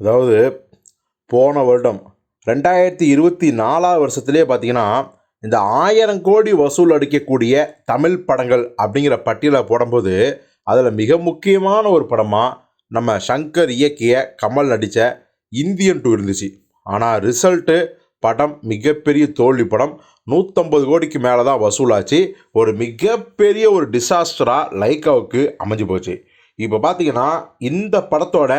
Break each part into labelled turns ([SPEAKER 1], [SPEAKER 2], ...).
[SPEAKER 1] அதாவது போன வருடம் ரெண்டாயிரத்தி இருபத்தி நாலாவது வருஷத்துலேயே பார்த்தீங்கன்னா இந்த ஆயிரம் கோடி வசூல் அடிக்கக்கூடிய தமிழ் படங்கள் அப்படிங்கிற பட்டியலை போடும்போது அதில் மிக முக்கியமான ஒரு படமாக நம்ம சங்கர் இயக்கிய கமல் நடித்த இந்தியன் டூ இருந்துச்சு. ஆனால் ரிசல்ட்டு படம் மிகப்பெரிய தோல்வி படம். நூற்றம்பது கோடிக்கு மேலே தான் வசூலாச்சு. ஒரு மிகப்பெரிய ஒரு டிசாஸ்டராக லைக்காவுக்கு அமைஞ்சு போச்சு. இப்போ பார்த்தீங்கன்னா இந்த படத்தோட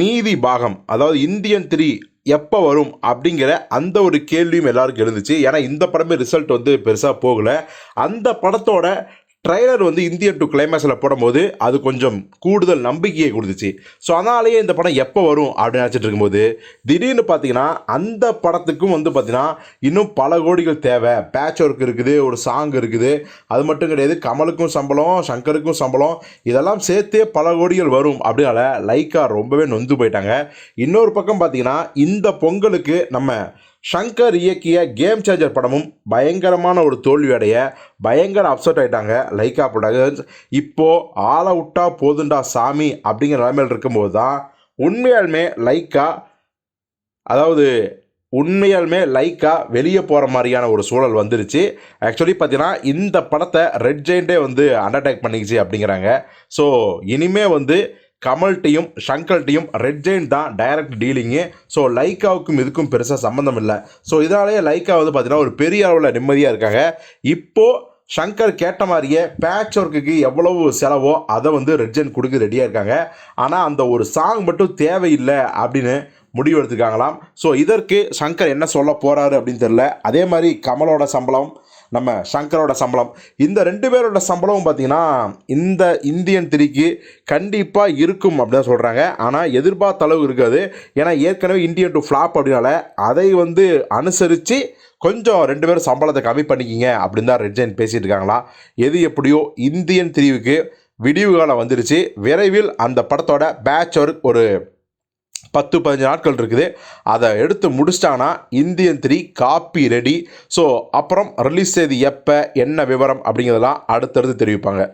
[SPEAKER 1] மீதி பாகம் அதாவது இந்தியன் த்ரீ எப்போ வரும் அப்படிங்கிற அந்த ஒரு கேள்வியும் எல்லாருக்கும் எழுந்துச்சு. ஏன்னா இந்த படமே ரிசல்ட் வந்து பெருசாக போகலை. அந்த படத்தோட ட்ரைலர் வந்து இந்தியன் டு கிளைமேக்ஸில் போடும்போது அது கொஞ்சம் கூடுதல் நம்பிக்கையை கொடுத்துச்சு. ஸோ அதனாலேயே இந்த படம் எப்போ வரும் அப்படின்னு நினச்சிட்டு இருக்கும்போது திடீர்னு பார்த்தீங்கன்னா அந்த படத்துக்கும் வந்து பார்த்தீங்கன்னா இன்னும் பல கோடிகள் தேவை. பேட்ச் ஒர்க் இருக்குது ஒரு சாங் இருக்குது. அது மட்டும் கிடையாது கமலுக்கும் சம்பளம் சங்கருக்கும் சம்பளம் இதெல்லாம் சேர்த்தே பல கோடிகள் வரும் அப்படின்னால லைக்கா ரொம்பவே நொந்து போயிட்டாங்க. இன்னொரு பக்கம் பார்த்தீங்கன்னா இந்த பொங்கலுக்கு நம்ம ஷங்கர் இயக்கிய கேம் சேஞ்சர் படமும் பயங்கரமான ஒரு தோல்வியடைய பயங்கர அப்செட் ஆகிட்டாங்க லைக்கா ப்ரொடக்ஷன்ஸ் இப்போது ஆளை விட்டா போதுண்டா சாமி அப்படிங்கிற நிலைமையில் இருக்கும்போது தான் உண்மையாலுமே லைக்கா அதாவது உண்மையாலுமே லைக்காக வெளியே போகிற மாதிரியான ஒரு சூழல் வந்துருச்சு. ஆக்சுவலி பார்த்தீங்கன்னா இந்த படத்தை ரெட் ஜெயின்டே வந்து அண்டர்டேக் பண்ணிக்கிச்சு அப்படிங்கிறாங்க. ஸோ இனிமே வந்து கமல்கிட்டையும் ஷங்கல்ட்டையும் ரெட் ஜெயின் தான் டைரக்ட் டீலிங்கு ஸோ லைக்காவுக்கும் இதுக்கும் பெருசாக சம்மந்தம் இல்லை. ஸோ இதனாலேயே லைக்கா வந்து பார்த்தீங்கன்னா ஒரு பெரிய அளவில் நிம்மதியாக இருக்காங்க. இப்போது ஷங்கர் கேட்ட மாதிரியே பேட்ச் ஒர்க்குக்கு எவ்வளவு செலவோ அதை வந்து ரெட் ஜெயின் கொடுக்க ரெடியாக இருக்காங்க. ஆனால் அந்த ஒரு சாங் மட்டும் தேவையில்லை அப்படின்னு முடிவு எடுத்துக்காங்களாம். ஸோ இதற்கு சங்கர் என்ன சொல்ல போகிறாரு அப்படின்னு தெரில அதே மாதிரி கமலோட சம்பளம் நம்ம சங்கரோட சம்பளம். இந்த ரெண்டு பேரோட சம்பளமும் பார்த்தீங்கன்னா இந்த இந்தியன் திரிக்கு கண்டிப்பாக இருக்கும் அப்படின்னு சொல்கிறாங்க ஆனால் எதிர்பார்த்த அளவு இருக்காது. ஏன்னா ஏற்கனவே இந்தியன் டு ஃப்ளாப் அப்படின்னால அதை வந்து அனுசரித்து கொஞ்சம் ரெண்டு பேரும் சம்பளத்தை கம்மி பண்ணிக்கிங்க அப்படின்னு தான் ரெட் பேசிகிட்டு இருக்காங்களா? எது எப்படியோ இந்தியன் திரிவுக்கு விடிவு காலம் வந்துருச்சு. விரைவில் அந்த படத்தோட பேட்ச் ஒரு பத்து பதினஞ்சு நாட்கள் இருக்குது. அதை எடுத்து முடிச்சிட்டாங்கன்னா Indian three copy ready. So அப்புறம் ரிலீஸ் செய்தி எப்போ என்ன விவரம் அப்படிங்கிறதெல்லாம் அடுத்தடுத்து தெரிவிப்பாங்க.